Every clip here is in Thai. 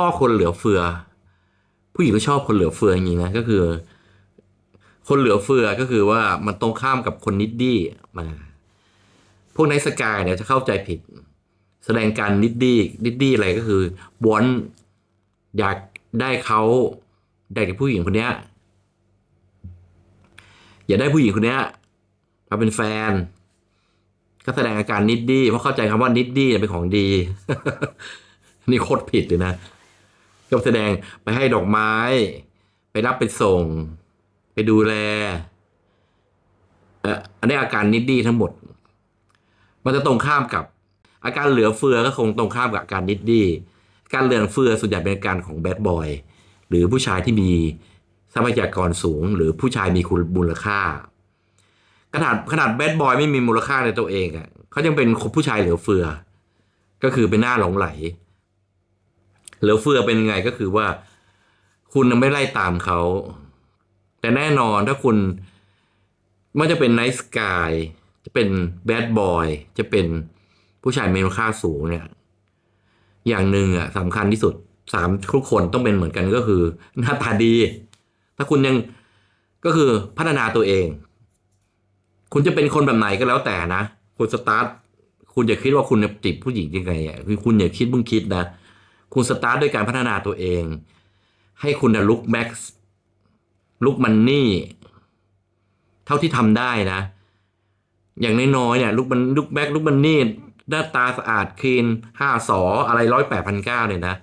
ข้อคนเหลือเฟือ ผู้หญิงก็ชอบคนเหลือเฟือจริงๆนะก็คือ คนเหลือเฟือก็คือว่ามันตรงข้ามกับคนนิดดี้มาพวกไนสกายเนี่ยจะเข้าใจผิด แสดงการนิดดี้นิดดี้อะไรก็คือวอนอยากได้เขาได้กับผู้หญิงคนเนี้ยอยากได้ผู้หญิงคนเนี้ยมาเป็นแฟน ก็แสดงอาการนิดดี้เพราะเข้าใจคำว่านิดดี้เป็นของดี นี่โคตรผิดเลยนะ ก็แสดงไปให้ดอกไม้ ไปรับไปส่ง ไปดูแลอันนี้อาการนิดดี้ทั้งหมด มันจะตรงข้ามกับ อาการเหลือเฟือก็คงตรงข้ามกับอาการนิดดี้การเหลือเฟือส่วนใหญ่เป็นอาการของแบดบอยหรือผู้ชายที่มีทรัพยากรสูง หรือผู้ชายมีคุณมูลค่า ขนาดขนาดแบดบอยไม่มีมูลค่าในตัวเองอะเขายังเป็นผู้ชายเหลือเฟือ ก็คือเป็นหน้าหลงไหล เหลือเฟือเป็นยังไงก็คือว่า คุณไม่ไล่ตามเขา แต่แน่นอนถ้าคุณไม่จะเป็นไนท์สกายจะเป็นแบดบอยจะเป็นผู้ชายมีมูลค่าสูงเนี่ย อย่างหนึ่งอะสำคัญที่สุดสามทุกคนต้องเป็นเหมือนกันก็คือหน้าตาดี ถ้าคุณยังก็คือพัฒนาตัวเอง คุณจะเป็นคนแบบไหนก็แล้วแต่นะคุณสตาร์ทคุณอย่าคิดว่าคุณจะจีบผู้หญิงยังไงอะคือคุณอย่าคิดมึงคิดนะ คุณสตาร์ทด้วยการพัฒนาตัวเอง ให้คุณลุกแม็กซ์ลุกมันนี่ เท่าที่ทำได้นะ อย่างน้อยๆเนี่ยลุกมันลุกแบ็กลุกมันนี่หน้าตาสะอาดคลีนห้าสออะไรร้อยแปดพันเก้าเนี่ยนะ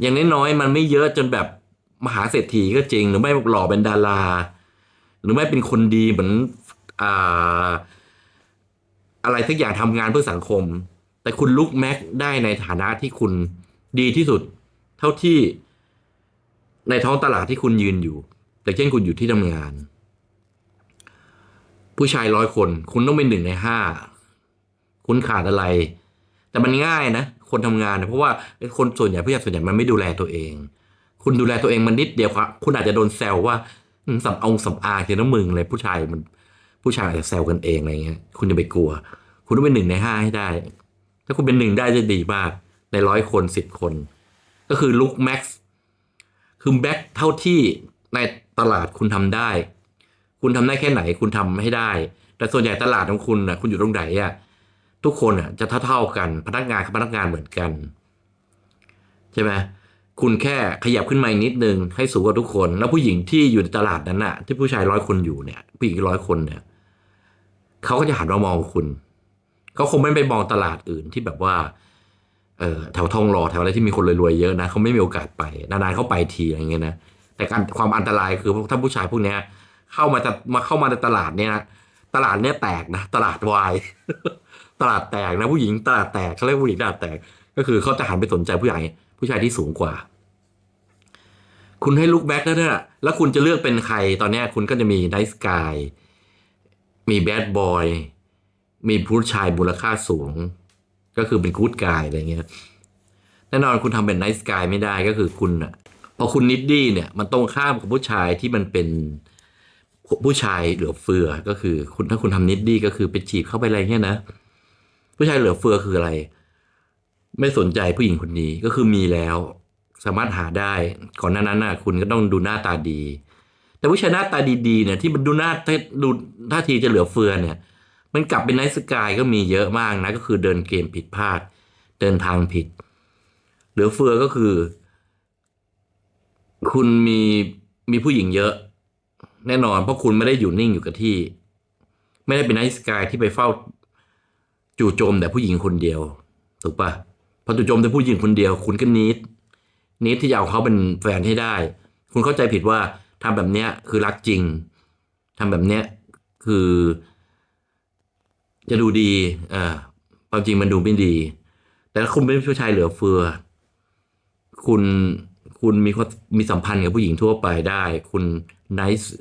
อย่างน้อยๆมันไม่เยอะจนแบบมหาเศรษฐีก็จริง หรือไม่หล่อเป็นดารา หรือไม่เป็นคนดีเหมือนอ่าอะไรสักอย่างทำงานเพื่อสังคม แต่คุณลุกแม็กได้ในฐานะที่คุณ ดีที่สุด เท่าที่ในท้องตลาดที่คุณยืนอยู่ แต่เช่นคุณอยู่ที่ทำงาน ผู้ชายร้อยคน คุณต้องเป็นหนึ่งในห้าคุณขาดอะไร แต่มันง่ายนะ คนทำงานนะเพราะว่าคนส่วนใหญ่ผู้ชายส่วนใหญ่มันไม่ดูแลตัวเอง คุณดูแลตัวเองมันนิดเดียวครับคุณอาจจะโดนแซวว่าอืมสำองสำอาเทียนมึงเลยผู้ชายมันผู้ชายอาจจะแซวกันเองอะไรเงี้ย คุณจะไปกลัว คุณต้องเป็นหนึ่งในห้าให้ได้ ถ้าคุณเป็นหนึ่งได้จะดีมาก ในร้อยคนสิบคน ก็คือลุกแม็กซ์คือแบ็คเท่าที่ในตลาดคุณทำได้ คุณทำได้แค่ไหนคุณทำให้ได้ แต่ส่วนใหญ่ตลาดของคุณนะคุณอยู่ตรงไหนอะทุกคนอะจะเท่าๆกันพนักงานกับพนักงานเหมือนกัน ใช่ไหมคุณแค่ขยับขึ้นมาอีกนิดนึงให้สูงกว่าทุกคน แล้วผู้หญิงที่อยู่ในตลาดนั้นน่ะ ที่ผู้ชายร้อยคนอยู่เนี่ย ผู้หญิงร้อยคนเนี่ยเขาก็จะหันมามองคุณเขาคงไม่ไปมองตลาดอื่นที่แบบว่า แถวทองหล่อแถวอะไรที่มีคนรวยๆเยอะนะเขาไม่มีโอกาสไปนานๆเขาไปทีอะไรเงี้ยนะแต่การความอันตรายคือถ้าผู้ชายพวกเนี้ย เข้ามาจะมาเข้ามาในตลาดเนี่ยนะตลาดเนี้ยแตกนะตลาดวายตลาดแตกนะผู้หญิงตลาดแตกเขาเรียกผู้หญิงตลาดแตก ก็คือเขาจะหันไปสนใจผู้ใหญ่ผู้ชายที่สูงกว่า คุณให้ลุกแบ็กแล้วเนี่ยแล้วคุณจะเลือกเป็นใครตอนเนี้ยคุณก็จะมีไนท์สกายมีแบดบอยมีผู้ชายมูลค่าสูง ก็คือเป็นกู๊ดกายอะไรเงี้ยแน่นอนคุณทำเป็นไนท์สกายไม่ได้ก็คือคุณอะพอคุณนิดดี้เนี่ยมันตรงข้ามกับผู้ชายที่มันเป็นผู้ชายเหลือเฟือก็คือ คุณถ้าคุณทำนิดดี้ก็คือไปจีบเข้าไปอะไรเงี้ยนะ ผู้ชายเหลือเฟือคืออะไร ไม่สนใจผู้หญิงคนนี้ก็คือมีแล้ว สามารถหาได้ก่อนหน้านั้นน่ะ คุณก็ต้องดูหน้าตาดี แต่ผู้ชายหน้าตาดีๆเนี่ยที่มันดูหน้าดูท่าทีจะเหลือเฟือเนี่ย มันกลับเป็นไนท์สกายก็มีเยอะมากนะ ก็คือเดินเกมผิดพลาด เดินทางผิด เหลือเฟือก็คือ คุณมีมีผู้หญิงเยอะ แน่นอนเพราะคุณไม่ได้อยู่นิ่งอยู่กับที่ ไม่ได้เป็นไนท์สกายที่ไปเฝ้า จู่โจมแต่ผู้หญิงคนเดียวถูกปะพอจู่โจมแต่ผู้หญิงคนเดียว คุณก็นิดนิดที่จะเอาเขาเป็นแฟนให้ได้ คุณเข้าใจผิดว่าทำแบบเนี้ยคือรักจริงทำแบบเนี้ยคือ จะดูดีอ่าความจริงมันดูไม่ดี แต่ถ้าคุณเป็นผู้ชายเหลือเฟือ คุณคุณมีความมีสัมพันธ์กับผู้หญิงทั่วไปได้ คุณไนส์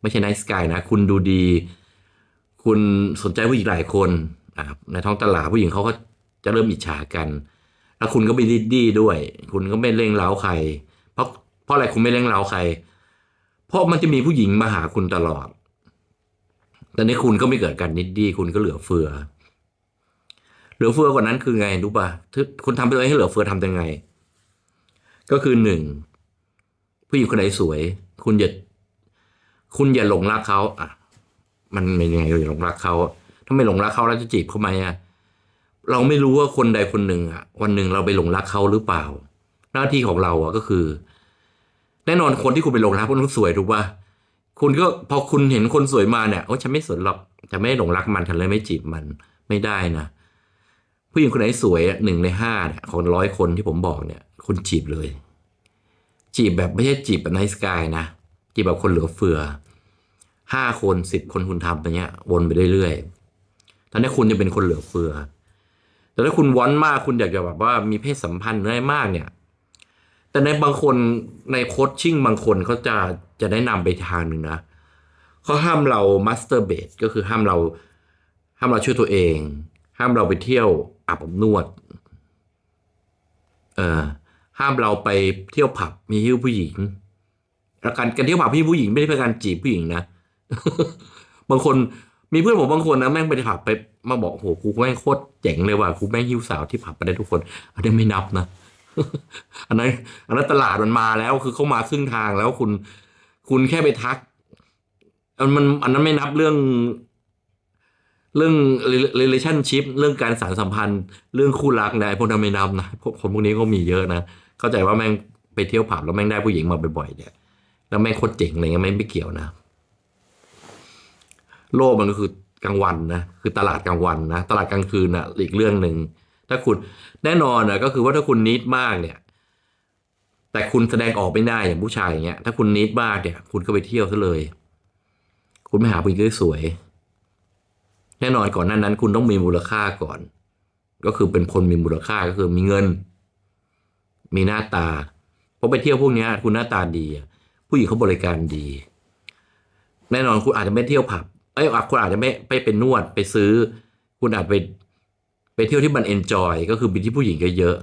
ไม่ใช่ไนส์กายนะ คุณดูดี คุณสนใจผู้หญิงหลายคนในท้องตลาดผู้หญิงเขาก็จะเริ่มอิจฉากัน แล้วคุณก็ไม่ดิดดี้ด้วย คุณก็ไม่เร่งเร้าใคร เพราะเพราะอะไรคุณไม่เร่งเร้าใคร เพราะมันจะมีผู้หญิงมาหาคุณตลอด แต่นี้คุณก็ไม่เกิดการนิดดีคุณก็เหลือเฟือ เหลือเฟือกว่านั้นคือไงรู้ป่ะคุณทำตัวเองให้เหลือเฟือทำยังไง ก็คือหนึ่งผู้หญิงคนไหนสวย คุณอย่าคุณอย่าหลงรักเขาอะ มันเป็นยังไงอย่าหลงรักเขาถ้าไม่หลงรักเขาแล้วจะจีบเขาไหมอะเราไม่รู้ว่าคนใดคนหนึ่งอะ วันหนึ่งเราไปหลงรักเขาหรือเปล่า หน้าที่ของเราอะก็คือ แน่นอนคนที่คุณไปหลงรักเพราะเขาสวยถูกป่ะ คุณก็พอคุณเห็นคนสวยมาเนี่ยโอ้ฉันไม่สนหรอกจะไม่หลงรักมันฉันเลยไม่จีบมันไม่ได้นะผู้หญิงคนไหนสวยหนึ่งในห้าเนี่ยของร้อยคนที่ผมบอกเนี่ย คุณจีบเลย จีบแบบไม่ใช่จีบแบบไนสกายนะจีบแบบคนเหลือเฟือห้าคนสิบคนคุณทำไปเนี้ย วนไปเรื่อยๆตอนนี้คุณจะเป็นคนเหลือเฟือ แต่ถ้าคุณวอนมากคุณอยากจะแบบว่ามีเพศสัมพันธ์ได้มากเนี่ย แต่ในบางคนในโคชชิ่งบางคนเขาจะจะแนะนำไปทางหนึ่งนะเขาห้ามเรามาสเตอร์เบดก็คือห้ามเราห้ามเราช่วยตัวเอง ห้ามเราไปเที่ยวอาบอบนวดเอ่อห้ามเราไปเที่ยวผับมีหิ้วผู้หญิงแล้วการการเที่ยวผับพี่ผู้หญิงไม่ได้เป็นการจีบผู้หญิงนะบางคนมีเพื่อนผมบางคนนะแม่งไปผับไปมาบอกโหกูแม่งโคตรเจ๋งเลยว่ะกูแม่งหิ้วสาวที่ผับไปได้ทุกคนอันนี้ไม่นับนะ อันนั้นอันนั้นตลาดมันมาแล้วคือเขามาครึ่งทางแล้วคุณ คุณแค่ไปทักอันมันอันนั้นไม่นับเรื่อง เรื่อง relationship เรื่องการสารสัมพันธ์ เรื่องคู่รักนะไอ้พวกนั้นไม่นับนะคนพวกนี้ก็มีเยอะนะเข้าใจว่าแม่งไปเที่ยวผับแล้วแม่งได้ผู้หญิงมาบ่อยๆเนี่ยแล้วแม่งโคตรเจ๋งอะไรเงี้ยไม่ไม่เกี่ยวนะ โลกมันก็คือกลางวันนะคือตลาดกลางวันนะตลาดกลางคืนนะอีกเรื่องหนึ่ง ถ้าคุณแน่นอนนะก็คือว่าถ้าคุณนิดมากเนี่ย แต่คุณแสดงออกไม่ได้อย่างผู้ชายอย่างเงี้ย ถ้าคุณนิดมากเนี่ย คุณก็ไปเที่ยวซะเลย คุณไม่หาผู้หญิงสวยแน่นอนก่อนหนั้นนั้น คุณต้องมีมูลค่าก่อน ก็คือเป็นคนมีมูลค่าก็คือมีเงิน มีหน้าตาพราะไปเที่ยวพวกเนี้ยคุณหน้าตาดี ผู้หญิงเขาบริการดี แน่นอนคุณอาจจะไม่เที่ยวผับเอ้ยอะคุณอาจจะไม่ไปเป็นนวดไปซื้อ คุณอาจไป เที่ยวที่มันเอนจอยก็คือเป็นที่ผู้หญิงเยอะ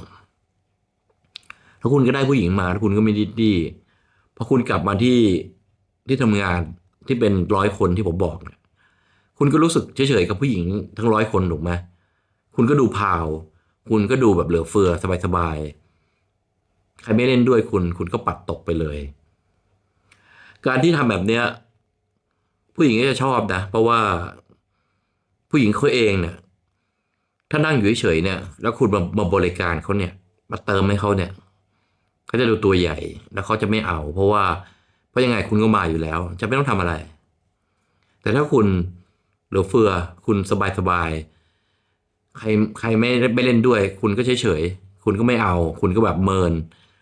ๆแล้วคุณก็ได้ผู้หญิงมาแล้วคุณก็ไม่ดีดีพอคุณกลับมาที่ที่ทำงานที่เป็นร้อยคนที่ผมบอกเนี่ยคุณก็รู้สึกเฉยๆกับผู้หญิงทั้งร้อยคนถูกไหมคุณก็ดูพาว คุณก็ดูแบบเหลือเฟือสบายๆใครไม่เล่นด้วยคุณ คุณก็ปัดตกไปเลย การที่ทำแบบเนี้ยผู้หญิงก็จะชอบนะ เพราะว่าผู้หญิงเขาเองเนี่ย ถ้านั่งอยู่เฉยๆเนี่ย แล้วคุณมามาบริการเขาเนี่ย มาเติมให้เขาเนี่ยเขาจะดูตัวใหญ่แล้วเขาจะไม่เอา เพราะว่าเพราะยังไงคุณก็มาอยู่แล้ว จะไม่ต้องทำอะไร แต่ถ้าคุณเหลือเฟือคุณสบายๆใครใครไม่ไม่เล่นด้วย คุณก็เฉยๆคุณก็ไม่เอา คุณก็แบบเมิน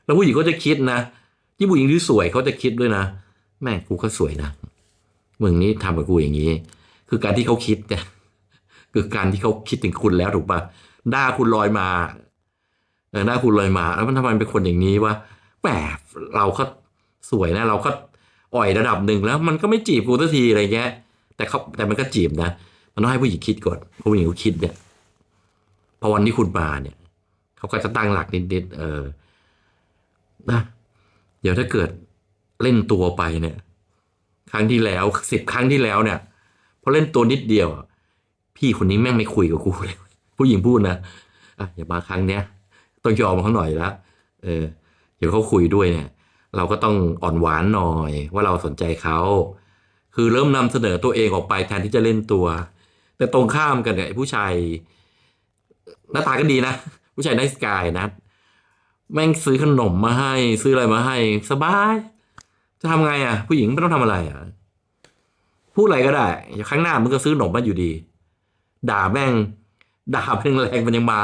แล้วผู้หญิงก็จะคิดนะที่ผู้หญิงที่สวยเขาจะคิดด้วยนะแม่กูก็สวยนะมึงนี่ทำกับกูอย่างนี้ คือการที่เขาคิดเนี่ย คือการที่เขาคิดถึงคุณแล้วถูกปะหน้าคุณลอยมาเออหน้าคุณลอยมา แล้วมันทำไมเป็นคนอย่างนี้วะแหมเราก็สวยนะ เราก็อ่อยระดับหนึ่งแล้ว มันก็ไม่จีบกูสักทีอะไรเงี้ย แต่เขาแต่มันก็จีบนะ มันต้องให้ผู้หญิงคิดก่อนผู้หญิงเขาคิดเนี่ยพอวันที่คุณมาเนี่ยเขาก็จะตั้งหลักนิดๆเออนะเดี๋ยวถ้าเกิดเล่นตัวไปเนี่ย ครั้งที่แล้วสิบครั้งที่แล้วเนี่ยพอเล่นตัวนิดเดียวอะ พี่คนนี้แม่งไม่คุยกับกูเลยผู้หญิงพูดนะอะอย่ามาครั้งเนี้ยต้องยอมเขาหน่อยละเออเดี๋ยวเขาคุยด้วยเนี่ย เราก็ต้องอ่อนหวานหน่อย ว่าเราสนใจเขาคือเริ่มนำเสนอตัวเองออกไปแทนที่จะเล่นตัว แต่ตรงข้ามกันเนี่ยไอ้ผู้ชายหน้าตาก็ดีนะ ผู้ชายได้สกายนะ แม่งซื้อขนมมาให้ ซื้ออะไรมาให้ สบาย จะทำไงอะ ผู้หญิงไม่ต้องทำอะไรอะ พูดอะไรก็ได้อย่าครั้งหน้ามึงก็ซื้อขนมมาอยู่ดี ด่าแม่ง ด่าแม่งแรงมันยังมา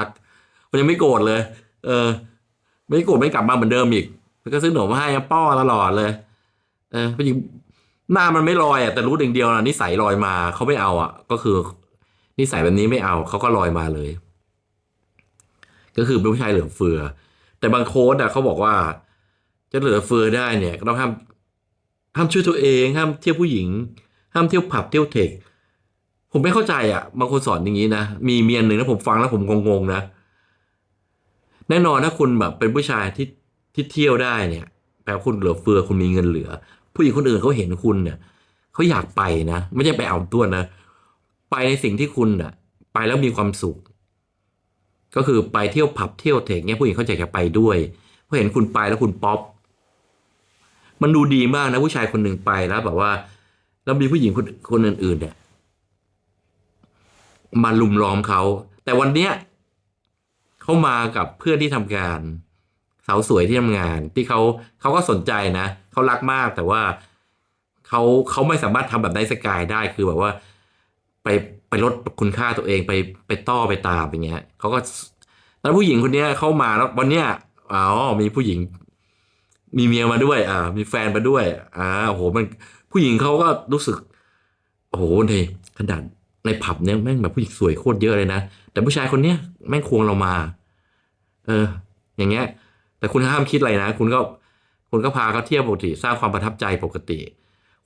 มันยังไม่โกรธเลย เออ ไม่โกรธไม่กลับมาเหมือนเดิมอีกมันก็ซื้อขนมมาให้ป้อตลอดเลย เออผู้หญิงหน้ามันไม่ลอยอะแต่รู้อย่างเดียวนะนิสัยลอยมาเขาไม่เอาอะ ก็คือ นิสัยแบบนี้ไม่เอาเขาก็ลอยมาเลย ก็คือเป็นผู้ชายเหลือเฟือ แต่บางโค้ดอะเขาบอกว่า จะเหลือเฟือได้เนี่ย ก็ต้องห้ามห้ามช่วยตัวเองห้ามเที่ยวผู้หญิง ห้ามเที่ยวผับเที่ยวเทค ผมไม่เข้าใจอะบางคนสอนอย่างนี้นะมีเมียนหนึ่งนะผมฟังแล้วผมงงๆนะ แน่นอนถ้าคุณแบบเป็นผู้ชายที่ที่เที่ยวได้เนี่ยแปลว่าคุณเหลือเฟือคุณมีเงินเหลือ ผู้หญิงคนอื่นเขาเห็นคุณเนี่ยเขาอยากไปนะ ไม่ใช่ไปเอาตัวนะ ไปในสิ่งที่คุณอะ ไปแล้วมีความสุข ก็คือไปเที่ยวผับเที่ยวเทคเนี่ยผู้หญิงเขาอยากจะไปด้วยเพราะเห็นคุณไปแล้วคุณป๊อปมันดูดีมากนะผู้ชายคนหนึ่งไปแล้วแบบว่า แล้วมีผู้หญิงคนคนอื่นๆเนี่ย มาลุมล้อมเขา แต่วันเนี้ยเขามากับเพื่อนที่ทำงาน สาวสวยที่ทำงาน ที่เขาเขาก็สนใจนะเขารักมากแต่ว่าเขาเขาไม่สามารถทำแบบไนสกายได้คือแบบว่า ไปไปลดคุณค่าตัวเองไปไปต้อไปตามอย่างเงี้ยเขาก็แล้วผู้หญิงคนเนี้ยเข้ามาแล้ววันเนี้ยอ๋อมีผู้หญิง มีเมียมาด้วย อ่า มีแฟนมาด้วยอ่าโอ้โหมันผู้หญิงเขาก็รู้สึก โอ้โหในขนาด ในผับเนี้ยแม่งแบบผู้หญิงสวยโคตรเยอะเลยนะ แต่ผู้ชายคนเนี้ยแม่งควงเรามา เออ อย่างเงี้ย แต่คุณห้ามคิดอะไรนะ คุณก็ คุณก็พาเขาเที่ยวปกติ สร้างความประทับใจปกติ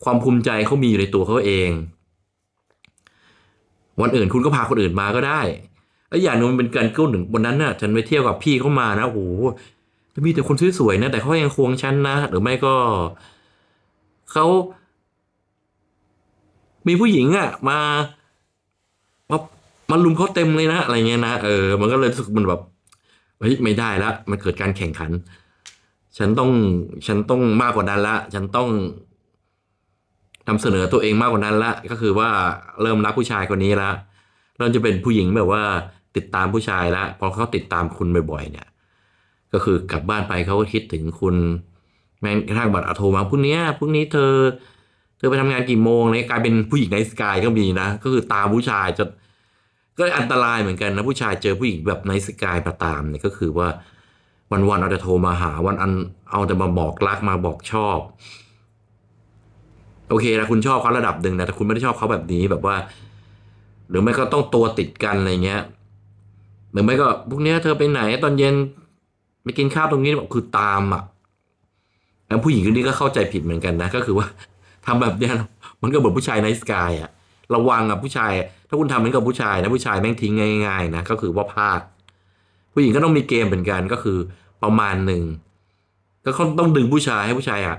ความภูมิใจเขามีอยู่ในตัวเขาเอง วันอื่นคุณก็พาคนอื่นมาก็ได้แล้อย่างนึงมันเป็นการกู้หนึ่งวันนั้นน่ะ ฉันไปเที่ยวกับพี่เขามานะ โอ้โหมีแต่คนสวยๆนะ แต่เขายังควงฉันนะ หรือไม่ก็เขามีผู้หญิงอะ มา มาลุมเขาเต็มเลยนะอะไรเงี้ยนะเออ มันก็เลยรู้สึกมันแบบเฮ้ยไม่ได้ละมันเกิดการแข่งขัน ฉันต้องฉันต้องมากกว่านั้นละ ฉันต้องนำเสนอตัวเองมากกว่านั้นละก็คือว่าเริ่มรักผู้ชายคนนี้ละเริ่มจะเป็นผู้หญิงแบบว่าติดตามผู้ชายละพอเขาติดตามคุณบ่อยๆ เนี่ย ก็คือกลับบ้านไปเขาก็คิดถึงคุณแม้กระทั่งบัตรอโทรมาพรุ่งนี้พรุ่งนี้เธอ เธอไปทำงานกี่โมงเนี่ยกลายเป็นผู้หญิงในสกายก็มีนะก็คือตามผู้ชายจะ ก็อันตรายเหมือนกันนะผู้ชายเจอผู้หญิงแบบในสกายประตามเนี่ยก็คือว่าวันๆเอาแต่โทรมาหาวันอันเอาแต่มาบอกรักมาบอกชอบ โอเคนะคุณชอบเขาระดับหนึ่งนะแต่คุณไม่ได้ชอบเขาแบบนี้แบบว่า หรือไม่ก็ต้องตัวติดกันอะไรเงี้ยหรือไม่ก็พวกเนี้ยเธอไปไหน ตอนเย็นไปกินข้าวตรงนี้แบอกคือตามอะแล้วผู้หญิงคนนี้ก็เข้าใจผิดเหมือนกันนะก็คือว่าทำแบบเนี้ยมันก็เหมือนผู้ชายในสกายอะ ระวังอะผู้ชาย ถ้าคุณทำเหมือนกับผู้ชายนะผู้ชายแม่งทิ้งง่ายๆนะก็คือว่าพลาด ผู้หญิงก็ต้องมีเกมเหมือนกันก็คือประมาณหนึ่งก็เขาต้องดึงผู้ชายให้ผู้ชายอะ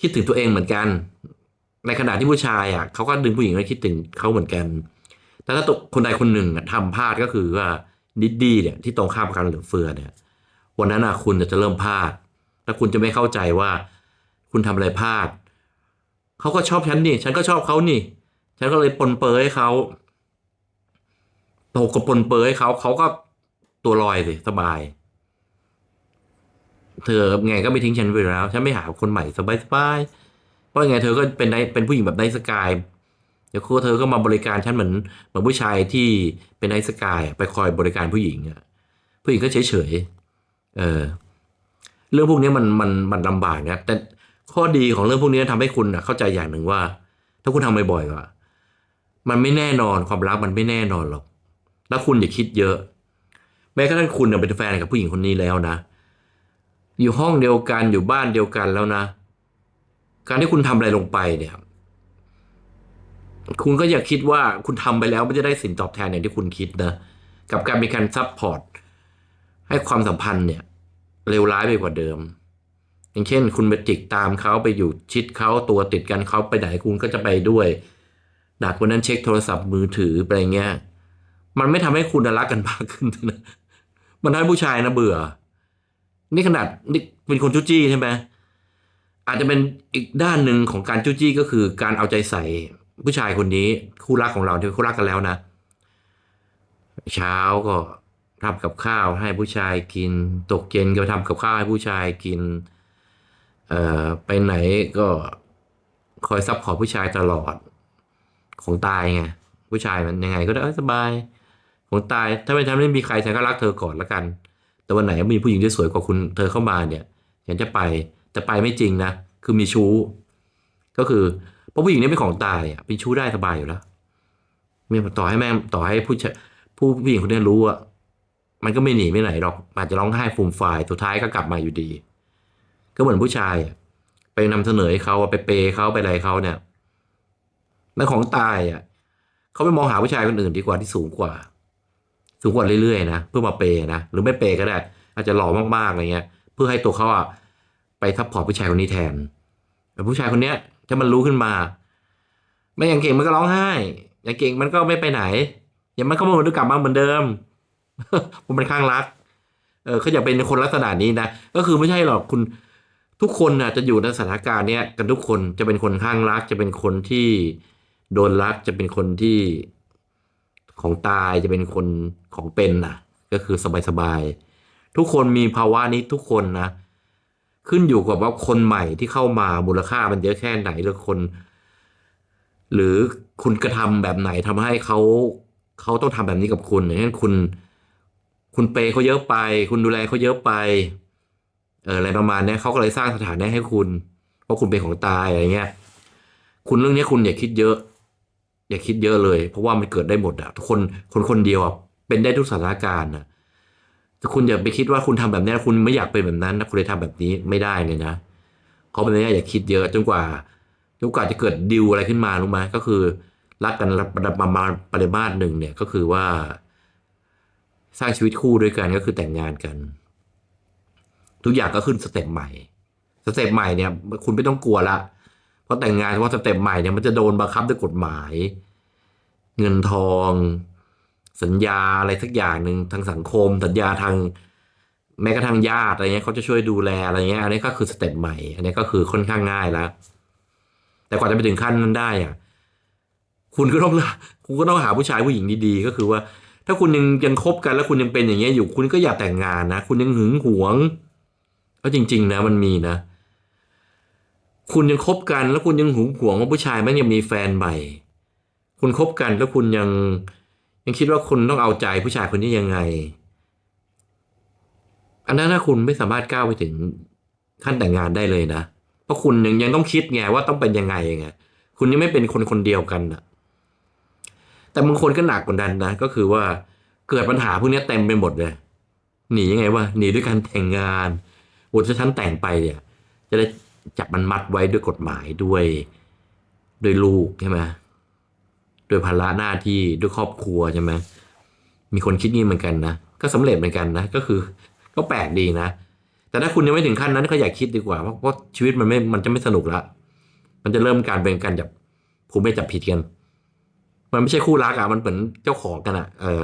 คิดถึงตัวเองเหมือนกัน ในขณะที่ผู้ชายอะเขาก็ดึงผู้หญิงให้คิดถึงเขาเหมือนกัน แต่ถ้าตกคนใดคนหนึ่งอะทำพลาดก็คือว่าดิดดี้เนี่ยที่ตรงข้ามกันหรือเฟือเนี่ย วันนั้นอะคุณจะเริ่มพลาด แล้วคุณจะไม่เข้าใจว่า คุณทำอะไรพลาดเขาก็ชอบฉันนี่ ฉันก็ชอบเขานี่ ฉันก็เลยปนเปอให้เขาตก็ปนเปอให้เขาเขาก็ตัวลอยสิสบาย เธอไงก็ไม่ทิ้งฉันไปแล้ว ฉันไม่หาคนใหม่สบายสบายๆเพราะไงเธอก็เป็นได้เป็นผู้หญิงแบบไนสกายเดี๋ยวครูเธอก็มาบริการฉันเหมือนเหมือนผู้ชายที่เป็นไนสกายไปคอยบริการผู้หญิงอะผู้หญิงก็เฉยเฉยๆเออเรื่องพวกนี้มันมันมันลำบากนะแต่ข้อดีของเรื่องพวกนี้ทำให้คุณอะเข้าใจอย่างหนึ่งว่า ถ้าคุณทำบ่อยๆว่า มันไม่แน่นอนความรักมันไม่แน่นอนหรอก แล้วคุณอย่าคิดเยอะ แม้กระทั่งคุณเป็นแฟนกับผู้หญิงคนนี้แล้วนะ อยู่ห้องเดียวกันอยู่บ้านเดียวกันแล้วนะ การที่คุณทำอะไรลงไปเนี่ย คุณก็อย่าคิดว่าคุณทำไปแล้วมันจะได้สิ่งตอบแทนอย่างที่คุณคิดนะ กับการมีการซัพพอร์ตให้ความสัมพันธ์เนี่ยเลวร้ายไปกว่าเดิม อย่างเช่น คุณไปติดตามเขาไปอยู่ชิดเขาตัวติดกันเขาไปไหนคุณก็จะไปด้วย ดักวันนั้นเช็คโทรศัพท์มือถืออะไรเงี้ย มันไม่ทำให้คุณรักกันมากขึ้นนะมันทำให้ผู้ชายนะเบื่อ นี่ขนาดนี่เป็นคนจุจี้ใช่ไหมอาจจะเป็นอีกด้านหนึ่งของการจุจี้ก็คือ การเอาใจใส่ผู้ชายคนนี้คู่รักของเราที่คู่รักกันแล้วนะ เช้าก็ทำกับข้าวให้ผู้ชายกิน ตกเย็นก็ทำกับข้าวให้ผู้ชายกิน เอ่อไปไหนก็คอยซัพพอร์ตผู้ชายตลอด ของตายไงผู้ชายมันยังไงก็ได้สบาย ของตาย ถ้าไม่ทำไม่มีใครฉันก็รักเธอก่อนละกัน แต่วันไหนมีผู้หญิงที่สวยกว่าคุณเธอเข้ามาเนี่ยฉันจะไปแต่ไปไม่จริงนะคือมีชู้ ก็คือเพราะผู้หญิงนี่เป็นของตายอะเป็นชู้ได้สบายอยู่แล้วมีต่อให้แม่ต่อให้ผู้ชายผู้ผู้หญิงคนนี้รู้อะมันก็ไม่หนีไม่ไหนหรอกอาจจะร้องไห้ฟูมฟายสุดท้ายก็กลับมาอยู่ดี ก็เหมือนผู้ชาย ไปนำเสนอให้เขาไปเปย์เขาไปอะไรเขาเนี่ย แล้วของตายอะเขาไปมองหาผู้ชายคนอื่นดีกว่าที่สูงกว่า สูงกว่าเรื่อยๆนะเพื่อมาเปย์นะหรือไม่เปย์ก็ได้ อาจจะหล่อมากๆอะไรเงี้ย เพื่อให้ตัวเขาอะไปทับพอร์ตผู้ชายคนนี้แทนแต่ผู้ชายคนเนี้ยถ้ามันรู้ขึ้นมา ไม่อย่างเก่งมันก็ร้องไห้อย่างเก่งมันก็ไม่ไปไหน อย่างมันก็มันกลับมาเหมือนเดิมมันเป็นข้างรัก เออเขาอยากเป็นคนลักษณะนี้นะก็คือไม่ใช่หรอกคุณทุกคนน่ะจะอยู่ในสถานการณ์เนี้ยกันทุกคนจะเป็นคนข้างรักจะเป็นคนที่ โดนรักจะเป็นคนที่ของตายจะเป็นคนของเป็นน่ะก็คือสบายๆทุกคนมีภาวะนี้ทุกคนนะ ขึ้นอยู่กับว่าคนใหม่ที่เข้ามามูลค่ามันเยอะแค่ไหนหรือคน หรือคุณกระทำแบบไหนทำให้เขาเขาต้องทำแบบนี้กับคุณอย่างเช่นคุณ คุณเปย์เขาเยอะไป คุณดูแลเขาเยอะไปเอออะไรประมาณนี้เขาก็เลยสร้างสถานะให้คุณ เพราะคุณเป็นของตายอะไรเงี้ย คุณเรื่องนี้คุณอย่าคิดเยอะ อย่าคิดเยอะเลย เพราะว่ามันเกิดได้หมดอะทุกคนคนคนเดียวอะเป็นได้ทุกสถานการณ์อะแต่คุณอย่าไปคิดว่าคุณทำแบบนี้คุณไม่อยากเป็นแบบนั้นนะคุณเลยทำแบบนี้ไม่ได้เลยนะเขาเป็นนี้อย่าคิดเยอะจนกว่าจนกว่าจะเกิดดิวอะไรขึ้นมารู้ไหมก็คือ รักกันประมาณปริมาตรหนึ่งเนี่ยก็คือว่า สร้างชีวิตคู่ด้วยกันก็คือแต่งงานกัน ทุกอย่างก็ขึ้นสเต็ปใหม่สเต็ปใหม่เนี่ย คุณไม่ต้องกลัวละ เพราะแต่งงานเพราะว่าสเต็ปใหม่เนี่ยมันจะโดนบังคับด้วยกฎหมาย เงินทอง สัญญาอะไรสักอย่างหนึ่งทางสังคม สัญญาทางแม้กระทั่งญาติอะไรเงี้ยเขาจะช่วยดูแลอะไรเงี้ยอันนี้ก็คือสเต็ปใหม่ อันนี้ก็คือค่อนข้างง่ายแล้ว แต่กว่าจะไปถึงขั้นนั้นได้อะคุณก็ต้องคุณก็ต้องหาผู้ชายผู้หญิงดีๆก็คือว่าถ้าคุณยังยังคบกันแล้วคุณยังเป็นอย่างเงี้ยอยู่ คุณก็อย่าแต่งงานนะ คุณยังหึงหวงเอาจริง ๆ นะ มันมีนะ คุณยังคบกันแล้วคุณยังหึงหวงว่าผู้ชายมันยังมีแฟนใหม่คุณคบกันแล้วคุณยังยังคิดว่าคุณต้องเอาใจผู้ชายคนนี้ยังไง อันนั้นถ้าคุณไม่สามารถก้าวไปถึงขั้นแต่งงานได้เลยนะเพราะคุณยังยังต้องคิดไงว่าต้องเป็นยังไงไงคุณยังไม่เป็นคนคนเดียวกันอะแต่บางคนก็หนักกว่านั้นนะก็คือว่าเกิดปัญหาพวกนี้เต็มไปหมดเลยหนียังไงวะหนีด้วยการแต่งงานโอ้ถ้าฉันแต่งไปเนี่ย จะได้ จับมันมัดไว้ด้วยกฎหมายด้วยด้วยลูกใช่ไหมด้วยภาระหน้าที่ด้วยครอบครัวใช่ไหมมีคนคิดงี้เหมือนกันนะก็สำเร็จเหมือนกันนะก็คือก็แปลกดีนะ แต่ถ้าคุณยังไม่ถึงขั้นนั้นก็อย่าคิดดีกว่าเพราะเพราชีวิตมันไม่มันจะไม่สนุกละมันจะเริ่มการเป็นการจับผูไม่จับผิดกัน มันไม่ใช่คู่รักอะมันเหมือนเจ้าของกันอะเออ